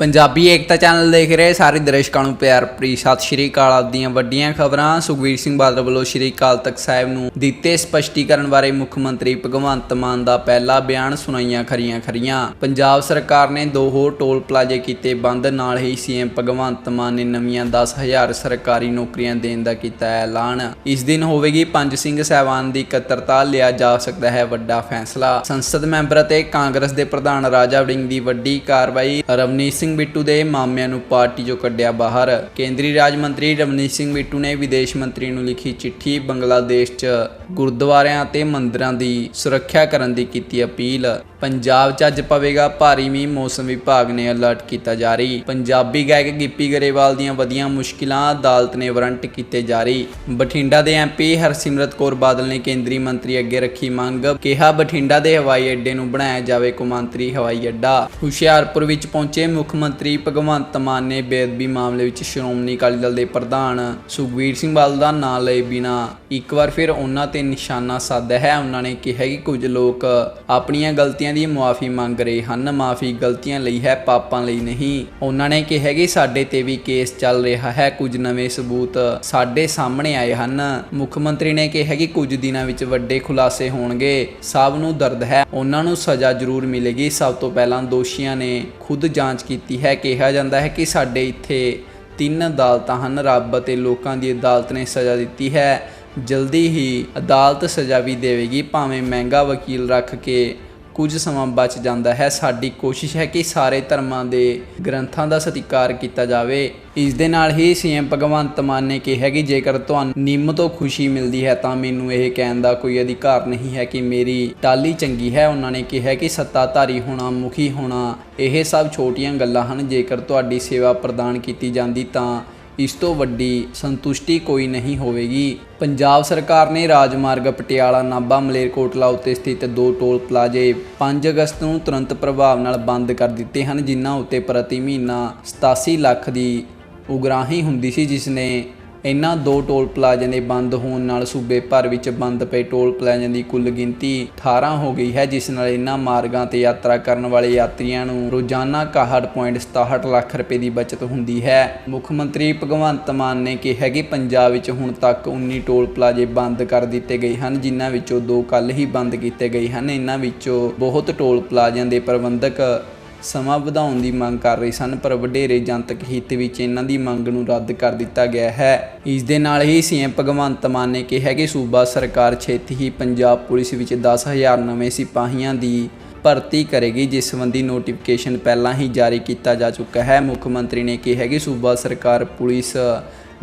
ਪੰਜਾਬੀ ਏਕਤਾ channel ਦੇਖ ਰਹੇ ਸਾਰੇ ਦਰਸ਼ਕਾਂ ਨੂੰ ਪਿਆਰ ਭਰੀ ਸਤਿ ਸ਼੍ਰੀ ਅਕਾਲ। ਆਪਦੀਆਂ ਵੱਡੀਆਂ ਖਬਰਾਂ, ਸੁਖਵੀਰ ਸਿੰਘ ਬਾਦਲ ਵੱਲੋਂ ਸ਼੍ਰੀ ਅਕਾਲ ਤਖਤ ਸਾਹਿਬ ਨੂੰ ਦਿੱਤੇ ਸਪਸ਼ਟੀਕਰਨ ਬਾਰੇ ਮੁੱਖ ਮੰਤਰੀ ਭਗਵੰਤ ਮਾਨ ਦਾ ਪਹਿਲਾ ਬਿਆਨ ਸੁਣਾਈਆਂ ਖਰੀਆਂ ਖਰੀਆਂ। ਪੰਜਾਬ ਸਰਕਾਰ ਨੇ ਦੋ ਹੋਰ ਟੋਲ ਪਲਾਜ਼ੇ ਕੀਤੇ ਬੰਦ, ਨਾਲ ਹੀ ਸੀਐਮ ਭਗਵੰਤ ਮਾਨ ਨੇ ਨਵੀਆਂ 10000 ਸਰਕਾਰੀ ਨੌਕਰੀਆਂ ਦੇਣ ਦਾ ਕੀਤਾ ਐਲਾਨ। ਇਸ ਦਿਨ ਹੋਵੇਗੀ ਪੰਜ ਸਿੰਘ ਸਹਿਬਾਨ ਦੀ ਇਕੱਤਰਤਾ, ਲਿਆ ਜਾ ਸਕਦਾ ਹੈ ਵੱਡਾ ਫੈਸਲਾ। ਸੰਸਦ ਮੈਂਬਰ ਅਤੇ ਕਾਂਗਰਸ ਦੇ ਪ੍ਰਧਾਨ ਰਾਜਾ ਵੜਿੰਗ ਦੀ ਵੱਡੀ ਕਾਰਵਾਈ, ਰਵਨੀਤ ਸਿੰਘ ਬਿੱਟੂ ਦੇ ਮਾਮਿਆਂ ਨੂੰ ਪਾਰਟੀ ਚੋਂ ਕੱਢਿਆ ਬਾਹਰ। ਕੇਂਦਰੀ ਰਾਜ ਮੰਤਰੀ ਰਵਨੀਤ ਸਿੰਘ ਬਿੱਟੂ ਨੇ ਵਿਦੇਸ਼ ਮੰਤਰੀ ਨੂੰ ਲਿਖੀ ਚਿੱਠੀ ਬੰਗਲਾਦੇਸ਼ 'ਚ ਗੁਰਦੁਆਰਿਆਂ ਅਤੇ ਮੰਦਿਰਾਂ ਦੀ ਸੁਰੱਖਿਆ ਕਰਨ ਦੀ ਕੀਤੀ ਅਪੀਲ। ਪੰਜਾਬ 'ਚ ਅੱਜ ਪਵੇਗਾ ਭਾਰੀ ਮੀਂਹ, ਮੌਸਮ ਵਿਭਾਗ ਨੇ ਅਲਰਟ ਕੀਤਾ ਜਾਰੀ। ਪੰਜਾਬੀ ਗਾਇਕ ਗਿੱਪੀ ਗਰੇਵਾਲ ਦੀਆਂ ਵਧੀਆਂ ਮੁਸ਼ਕਿਲਾਂ ਅਦਾਲਤ ਨੇ ਵਾਰੰਟ ਕੀਤੇ ਜਾਰੀ। ਬਠਿੰਡਾ ਦੇ ਐਮਪੀ ਹਰਸਿਮਰਤ ਕੌਰ ਬਾਦਲ ਨੇ ਕੇਂਦਰੀ ਮੰਤਰੀ ਅੱਗੇ ਰੱਖੀ ਮੰਗ, ਕਿਹਾ ਬਠਿੰਡਾ ਦੇ ਹਵਾਈ ਅੱਡੇ ਨੂੰ ਬਣਾਇਆ ਜਾਵੇ ਕੌਮਾਂਤਰੀ ਹਵਾਈ ਅੱਡਾ। ਹੁਸ਼ਿਆਰਪੁਰ ਵਿੱਚ ਪਹੁੰਚੇ ਮੁੱਖ ਮੁੱਖ ਮੰਤਰੀ ਭਗਵੰਤ ਮਾਨ ਨੇ ਬੇਅਦਬੀ ਮਾਮਲੇ ਵਿੱਚ ਸ਼੍ਰੋਮਣੀ ਅਕਾਲੀ ਦਲ ਦੇ ਪ੍ਰਧਾਨ ਸੁਖਬੀਰ ਸਿੰਘ ਬਾਦਲ ਦਾ ਨਾਂ ਲਏ ਬਿਨਾ ਇੱਕ ਵਾਰ ਫਿਰ ਉਹਨਾਂ ਤੇ ਨਿਸ਼ਾਨਾ ਸਾਧਿਆ ਹੈ। ਉਹਨਾਂ ਨੇ ਕਿਹਾ ਕਿ ਕੁਝ ਲੋਕ ਆਪਣੀਆਂ ਗਲਤੀਆਂ ਦੀ ਮੁਆਫੀ ਮੰਗ ਰਹੇ ਹਨ। ਮਾਫੀ ਗਲਤੀਆਂ ਲਈ ਹੈ, ਪਾਪਾਂ ਲਈ ਨਹੀਂ। ਉਹਨਾਂ ਨੇ ਕਿਹਾ ਕਿ ਸਾਡੇ ਤੇ ਵੀ ਕੇਸ ਚੱਲ ਰਿਹਾ ਹੈ। ਕੁਝ ਨਵੇਂ ਸਬੂਤ ਸਾਡੇ ਸਾਹਮਣੇ ਆਏ ਹਨ। ਮੁੱਖ ਮੰਤਰੀ ਨੇ ਕਿਹਾ ਕਿ ਕੁਝ ਦਿਨਾਂ ਵਿੱਚ ਵੱਡੇ ਖੁਲਾਸੇ ਹੋਣਗੇ। ਸਭ ਨੂੰ ਦਰਦ ਹੈ। ਉਹਨਾਂ ਨੂੰ ਸਜ਼ਾ ਜ਼ਰੂਰ ਮਿਲੇਗੀ। ਸਭ ਤੋਂ ਪਹਿਲਾਂ ਦੋਸ਼ੀਆਂ ਨੇ ਖੁਦ ਜਾਂਚ ਕੀਤੀ ਹੈ, ਕਿਹਾ ਜਾਂਦਾ ਹੈ ਕਿ ਸਾਡੇ ਇੱਥੇ ਤਿੰਨ ਅਦਾਲਤਾਂ ਹਨ। ਰੱਬ ਅਤੇ ਲੋਕਾਂ ਦੀ ਅਦਾਲਤ ਨੇ ਸਜ਼ਾ ਦਿੱਤੀ ਹੈ। ਜਲਦੀ ਹੀ ਅਦਾਲਤ ਸਜ਼ਾ ਵੀ ਦੇਵੇਗੀ, ਭਾਵੇਂ ਮਹਿੰਗਾ ਵਕੀਲ ਰੱਖ ਕੇ ਕੁਝ ਸਮਾਂ ਬਚ ਜਾਂਦਾ ਹੈ। ਸਾਡੀ ਕੋਸ਼ਿਸ਼ ਹੈ ਕਿ ਸਾਰੇ ਧਰਮਾਂ ਦੇ ਗ੍ਰੰਥਾਂ ਦਾ ਸਤਿਕਾਰ ਕੀਤਾ ਜਾਵੇ। ਇਸ ਦੇ ਨਾਲ ਹੀ ਸੀਐਮ ਭਗਵੰਤ ਮਾਨ ਨੇ ਕਿਹਾ ਕਿ ਜੇਕਰ ਤੁਹਾਨੂੰ ਨਿੰਮ ਤੋਂ ਖੁਸ਼ੀ ਮਿਲਦੀ ਹੈ, ਤਾਂ ਮੈਨੂੰ ਇਹ ਕਹਿਣ ਦਾ ਕੋਈ ਅਧਿਕਾਰ ਨਹੀਂ ਹੈ ਕਿ ਮੇਰੀ ਟਾਲੀ ਚੰਗੀ ਹੈ। ਉਹਨਾਂ ਨੇ ਕਿਹਾ ਕਿ ਸੱਤਾਧਾਰੀ ਹੋਣਾ, ਮੁਖੀ ਹੋਣਾ, ਇਹ ਸਭ ਛੋਟੀਆਂ ਗੱਲਾਂ ਹਨ। ਜੇਕਰ ਤੁਹਾਡੀ ਸੇਵਾ ਪ੍ਰਦਾਨ ਕੀਤੀ ਜਾਂਦੀ, ਤਾਂ ਇਸ ਤੋਂ ਵੱਡੀ ਸੰਤੁਸ਼ਟੀ ਕੋਈ ਨਹੀਂ ਹੋਵੇਗੀ। ਪੰਜਾਬ ਸਰਕਾਰ ਨੇ ਰਾਜਮਾਰਗ ਪਟਿਆਲਾ ਨਾਭਾ ਮਲੇਰਕੋਟਲਾ ਉੱਤੇ ਸਥਿਤ ਦੋ ਟੋਲ ਪਲਾਜ਼ੇ 5 ਅਗਸਤ ਨੂੰ ਤੁਰੰਤ ਪ੍ਰਭਾਵ ਨਾਲ ਬੰਦ ਕਰ ਦਿੱਤੇ ਹਨ, ਜਿਨ੍ਹਾਂ ਉੱਤੇ ਪ੍ਰਤੀ ਮਹੀਨਾ 87 ਲੱਖ ਦੀ ਉਗਰਾਹੀ ਹੁੰਦੀ ਸੀ, ਜਿਸ ਨੇ ਇਨ੍ਹਾਂ ਦੋ ਟੋਲ ਪਲਾਜ਼ਿਆਂ ਦੇ ਬੰਦ ਹੋਣ ਨਾਲ ਸੂਬੇ ਭਰ ਵਿੱਚ ਬੰਦ ਪਏ ਟੋਲ ਪਲਾਜ਼ਿਆਂ ਦੀ ਕੁੱਲ ਗਿਣਤੀ 18 ਹੋ ਗਈ ਹੈ, ਜਿਸ ਨਾਲ ਇਨ੍ਹਾਂ ਮਾਰਗਾਂ ਤੇ ਯਾਤਰਾ ਕਰਨ ਵਾਲੇ ਯਾਤਰੀਆਂ ਨੂੰ ਰੋਜ਼ਾਨਾ 61.67 ਲੱਖ ਰੁਪਏ ਦੀ ਬਚਤ ਹੁੰਦੀ ਹੈ। ਮੁੱਖ ਮੰਤਰੀ ਭਗਵੰਤ ਮਾਨ ਨੇ ਕਿਹਾ ਕਿ ਪੰਜਾਬ ਵਿੱਚ ਹੁਣ ਤੱਕ 19 ਟੋਲ ਪਲਾਜ਼ੇ ਬੰਦ ਕਰ ਦਿੱਤੇ ਗਏ ਹਨ, ਜਿਨ੍ਹਾਂ ਵਿੱਚੋਂ ਦੋ ਕੱਲ ਹੀ ਬੰਦ ਕੀਤੇ ਗਏ ਹਨ। ਇਨ੍ਹਾਂ ਵਿੱਚੋਂ ਬਹੁਤ ਟੋਲ ਪਲਾਜ਼ਿਆਂ ਦੇ ਪ੍ਰਬੰਧਕ ਸਮਾਂ ਵਧਾਉਣ ਦੀ ਮੰਗ ਕਰ ਰਹੇ ਸਨ, ਪਰ ਵਡੇਰੇ ਜਨਤਕ ਹਿੱਤ ਵਿੱਚ ਇਹਨਾਂ ਦੀ ਮੰਗ ਨੂੰ ਰੱਦ ਕਰ ਦਿੱਤਾ ਗਿਆ ਹੈ। ਇਸ ਦੇ ਨਾਲ ਹੀ ਸੀਐਮ ਭਗਵੰਤ ਮਾਨ ਨੇ ਕਿਹਾ ਕਿ ਸੂਬਾ ਸਰਕਾਰ ਛੇਤੀ ਹੀ ਪੰਜਾਬ ਪੁਲਿਸ ਵਿੱਚ 10000 ਨਵੇਂ ਸਿਪਾਹੀਆਂ ਦੀ ਭਰਤੀ ਕਰੇਗੀ, ਜਿਸ ਸੰਬੰਧੀ ਨੋਟੀਫਿਕੇਸ਼ਨ ਪਹਿਲਾਂ ਹੀ ਜਾਰੀ ਕੀਤਾ ਜਾ ਚੁੱਕਾ ਹੈ। ਮੁੱਖ ਮੰਤਰੀ ਨੇ ਕਿਹਾ ਕਿ ਸੂਬਾ ਸਰਕਾਰ ਪੁਲਿਸ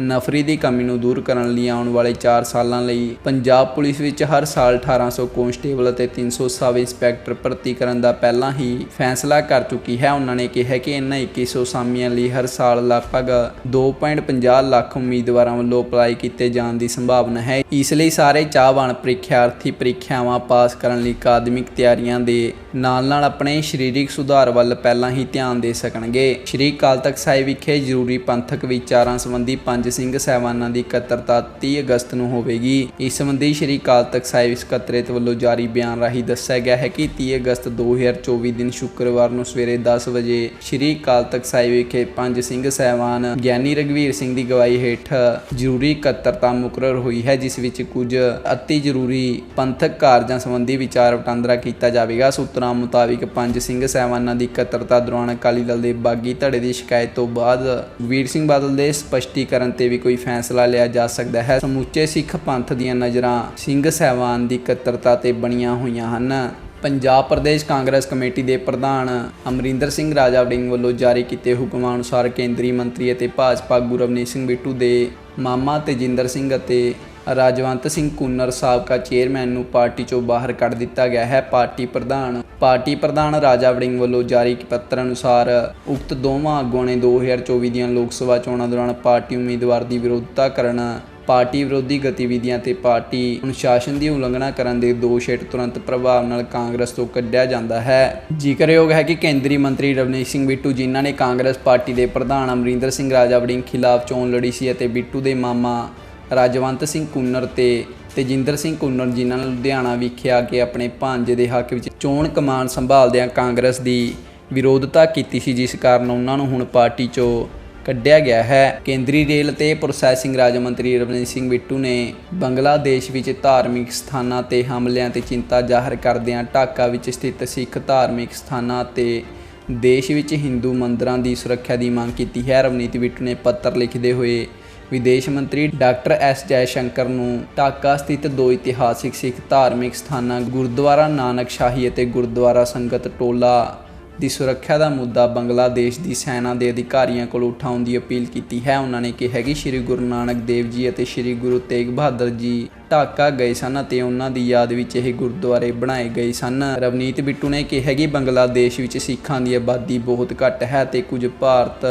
ਨਫਰੀ ਦੀ ਕਮੀ ਨੂੰ ਦੂਰ ਕਰਨ ਲਈ ਆਉਣ ਵਾਲੇ 4 ਸਾਲਾਂ ਲਈ ਪੰਜਾਬ ਪੁਲਿਸ ਵਿੱਚ ਹਰ ਸਾਲ 1800 ਕਾਂਸਟੇਬਲ ਅਤੇ 300 ਸਬ ਇੰਸਪੈਕਟਰ ਭਰਤੀ ਕਰਨ ਦਾ ਪਹਿਲਾਂ ਹੀ ਫੈਸਲਾ ਕਰ ਚੁੱਕੀ ਹੈ। ਉਹਨਾਂ ਨੇ ਕਿਹਾ ਕਿ ਇਹਨਾਂ 2100 ਸਾਮੀਆਂ ਲਈ ਹਰ ਸਾਲ ਲਗਭਗ 2.50 ਲੱਖ ਉਮੀਦਵਾਰਾਂ ਵੱਲੋਂ ਅਪਲਾਈ ਕੀਤੇ ਜਾਣ ਦੀ ਸੰਭਾਵਨਾ ਹੈ। ਇਸ ਲਈ ਸਾਰੇ ਚਾਹਵਾਨ ਪ੍ਰੀਖਿਆਰਥੀ ਪ੍ਰੀਖਿਆਵਾਂ ਪਾਸ ਕਰਨ ਲਈ ਅਕਾਦਮਿਕ ਤਿਆਰੀਆਂ ਦੇ ਨਾਲ-ਨਾਲ ਆਪਣੇ ਸਰੀਰਕ ਸੁਧਾਰ ਵੱਲ ਪਹਿਲਾਂ ਹੀ ਧਿਆਨ ਦੇ ਸਕਣਗੇ। ਸ਼੍ਰੀ ਅਕਾਲ ਤਖਤ ਸਾਹਿਬ ਵਿਖੇ ਜ਼ਰੂਰੀ ਪੰਥਕ ਵਿਚਾਰਾਂ ਸੰਬੰਧੀ ਪੰਜ ਸਿੰਘ ਸਹਿਬਾਨਾਂ ਦੀ ਇਕੱਤਰਤਾ 30 ਅਗਸਤ ਨੂੰ ਹੋਵੇਗੀ। ਇਸ ਸੰਬੰਧੀ ਸ਼੍ਰੀ ਅਕਾਲ ਤਖਤ ਸਾਹਿਬ ਸਕੱਤਰੇਤ ਵੱਲੋਂ ਜਾਰੀ ਬਿਆਨ ਰਾਹੀਂ ਦੱਸਿਆ ਗਿਆ ਹੈ ਕਿ 30 ਅਗਸਤ 2024 ਦਿਨ ਸ਼ੁੱਕਰਵਾਰ ਨੂੰ ਸਵੇਰੇ 10 ਵਜੇ ਸ਼੍ਰੀ ਅਕਾਲ ਤਖਤ ਸਾਹਿਬ ਵਿਖੇ ਪੰਜ ਸਿੰਘ ਸਹਿਬਾਨ ਗਿਆਨੀ ਰਗਵੀਰ ਸਿੰਘ ਦੀ ਗਵਾਹੀ ਹੇਠ ਜ਼ਰੂਰੀ ਇਕੱਤਰਤਾ ਮੁਕਰਰ ਹੋਈ ਹੈ, ਜਿਸ ਵਿੱਚ ਕੁਝ ਅਤੀ ਜ਼ਰੂਰੀ ਪੰਥਕ ਕਾਰਜਾਂ ਸੰਬੰਧੀ ਵਿਚਾਰ ਵਟਾਂਦਰਾ ਕੀਤਾ ਜਾਵੇਗਾ। ਸੂਤਰ ਮੁਤਾਬਿਕ ਪੰਜ ਸਿੰਘ ਸਹਿਬਾਨਾਂ ਦੀ ਇਕੱਤਰਤਾ ਦੌਰਾਨ ਅਕਾਲੀ ਦਲ ਦੇ ਬਾਗੀ ਧੜੇ ਦੀ ਸ਼ਿਕਾਇਤ ਤੋਂ ਬਾਅਦ ਵੀਰ ਸਿੰਘ ਬਾਦਲ ਦੇ ਸਪਸ਼ਟੀਕਰਨ ਤੇ ਵੀ ਕੋਈ ਫੈਸਲਾ ਲਿਆ ਜਾ ਸਕਦਾ ਹੈ। ਸਮੁੱਚੇ ਸਿੱਖ ਪੰਥ ਦੀਆਂ ਨਜ਼ਰਾਂ ਸਿੰਘ ਸਹਿਬਾਨ ਦੀ ਇਕੱਤਰਤਾ ਤੇ ਬਣੀਆਂ ਹੋਈਆਂ ਹਨ। ਪੰਜਾਬ ਪ੍ਰਦੇਸ਼ ਕਾਂਗਰਸ ਕਮੇਟੀ ਦੇ ਪ੍ਰਧਾਨ ਅਮਰਿੰਦਰ ਸਿੰਘ ਰਾਜਾ ਵੜਿੰਗ ਵੱਲੋਂ ਜਾਰੀ ਕੀਤੇ ਹੁਕਮਾਂ ਅਨੁਸਾਰ ਕੇਂਦਰੀ ਮੰਤਰੀ ਅਤੇ ਭਾਜਪਾ ਗੁਰਵਨੀਤ ਸਿੰਘ ਬਿੱਟੂ ਦੇ ਮਾਮਾ ਤੇਜਿੰਦਰ ਸਿੰਘ ਅਤੇ ਰਾਜਵੰਤ ਸਿੰਘ ਕੁੰਨਰ ਸਾਬਕਾ ਚੇਅਰਮੈਨ ਨੂੰ ਪਾਰਟੀ ਚੋਂ ਬਾਹਰ ਕੱਢ ਦਿੱਤਾ ਗਿਆ ਹੈ। ਪਾਰਟੀ ਪ੍ਰਧਾਨ ਪਾਰਟੀ ਪ੍ਰਧਾਨ ਰਾਜਾ ਵੜਿੰਗ ਵੱਲੋਂ ਜਾਰੀ ਪੱਤਰ ਅਨੁਸਾਰ ਉਕਤ ਦੋਵਾਂ ਆਗੂਆਂ ਨੇ 2024 ਦੀਆਂ ਲੋਕ ਸਭਾ ਚੋਣਾਂ ਦੌਰਾਨ ਪਾਰਟੀ ਉਮੀਦਵਾਰ ਦੀ ਵਿਰੋਧਤਾ ਕਰਨ, ਪਾਰਟੀ ਵਿਰੋਧੀ ਗਤੀਵਿਧੀਆਂ ਤੇ ਪਾਰਟੀ ਅਨੁਸ਼ਾਸਨ ਦੀ ਉਲੰਘਣਾ ਕਰਨ ਦੇ ਦੋਸ਼ ਹੇਠ ਤੁਰੰਤ ਪ੍ਰਭਾਵ ਨਾਲ ਕਾਂਗਰਸ ਤੋਂ ਕੱਢਿਆ ਜਾਂਦਾ ਹੈ। ਜ਼ਿਕਰਯੋਗ ਹੈ ਕਿ ਕੇਂਦਰੀ ਮੰਤਰੀ ਰਵਨੀਤ ਸਿੰਘ ਬਿੱਟੂ ਜਿਨ੍ਹਾਂ ਨੇ ਕਾਂਗਰਸ ਪਾਰਟੀ ਦੇ ਪ੍ਰਧਾਨ ਅਮਰਿੰਦਰ ਸਿੰਘ ਰਾਜਾ ਵੜਿੰਗ ਖਿਲਾਫ ਚੋਣ ਲੜੀ ਸੀ ਅਤੇ ਬਿੱਟੂ ਦੇ ਮਾਮਾ ਰਾਜਵੰਤ ਸਿੰਘ ਕੁੰਨਰ ਤੇ ਤੇਜਿੰਦਰ ਸਿੰਘ ਕੁੰਨਰ ਜਿਨ੍ਹਾਂ ਨੂੰ ਲੁਧਿਆਣਾ ਵਿਖੇ ਆ ਕੇ ਆਪਣੇ ਭਾਂਜੇ ਦੇ ਹੱਕ ਵਿੱਚ ਚੋਣ ਕਮਾਨ ਸੰਭਾਲਦਿਆਂ ਕਾਂਗਰਸ ਦੀ ਵਿਰੋਧਤਾ ਕੀਤੀ ਸੀ, ਜਿਸ ਕਾਰਨ ਉਹਨਾਂ ਨੂੰ ਹੁਣ ਪਾਰਟੀ 'ਚੋਂ ਕੱਢਿਆ ਗਿਆ ਹੈ। ਕੇਂਦਰੀ ਰੇਲ ਤੇ ਪ੍ਰੋਸੈਸਿੰਗ ਰਾਜ ਮੰਤਰੀ ਰਵਨੀਤ ਸਿੰਘ ਬਿੱਟੂ ਨੇ ਬੰਗਲਾਦੇਸ਼ ਵਿੱਚ ਧਾਰਮਿਕ ਸਥਾਨਾਂ ਤੇ ਹਮਲਿਆਂ ਤੇ ਚਿੰਤਾ ਜ਼ਾਹਰ ਕਰਦਿਆਂ ਢਾਕਾ ਵਿੱਚ ਸਥਿਤ ਸਿੱਖ ਧਾਰਮਿਕ ਸਥਾਨਾਂ ਤੇ ਦੇਸ਼ ਵਿੱਚ ਹਿੰਦੂ ਮੰਦਰਾਂ ਦੀ ਸੁਰੱਖਿਆ ਦੀ ਮੰਗ ਕੀਤੀ ਹੈ। ਰਵਨੀਤ ਬਿੱਟੂ ਨੇ ਪੱਤਰ ਲਿਖਦੇ ਹੋਏ ਵਿਦੇਸ਼ ਮੰਤਰੀ ਡਾਕਟਰ ਐਸ ਜੈਸ਼ੰਕਰ ਨੂੰ ਢਾਕਾ ਸਥਿਤ ਦੋ ਇਤਿਹਾਸਿਕ ਸਿੱਖ ਧਾਰਮਿਕ ਸਥਾਨਾਂ ਗੁਰਦੁਆਰਾ ਨਾਨਕ ਸ਼ਾਹੀ ਅਤੇ ਗੁਰਦੁਆਰਾ ਸੰਗਤ ਟੋਲਾ ਦੀ ਸੁਰੱਖਿਆ ਦਾ ਮੁੱਦਾ ਬੰਗਲਾਦੇਸ਼ ਦੀ ਸੈਨਾ ਦੇ ਅਧਿਕਾਰੀਆਂ ਕੋਲ ਉਠਾਉਣ ਦੀ ਅਪੀਲ ਕੀਤੀ ਹੈ। ਉਹਨਾਂ ਨੇ ਕਿਹਾ ਕਿ ਸ੍ਰੀ ਗੁਰੂ ਨਾਨਕ ਦੇਵ ਜੀ ਅਤੇ ਸ੍ਰੀ ਗੁਰੂ ਤੇਗ ਬਹਾਦਰ ਜੀ ਢਾਕਾ ਗਏ ਸਨ ਅਤੇ ਉਹਨਾਂ ਦੀ ਯਾਦ ਵਿੱਚ ਇਹ ਗੁਰਦੁਆਰੇ ਬਣਾਏ ਗਏ ਸਨ। ਰਵਨੀਤ ਬਿੱਟੂ ਨੇ ਕਿਹਾ ਕਿ ਬੰਗਲਾਦੇਸ਼ ਵਿੱਚ ਸਿੱਖਾਂ ਦੀ ਆਬਾਦੀ ਬਹੁਤ ਘੱਟ ਹੈ ਤੇ ਕੁਝ ਭਾਰਤ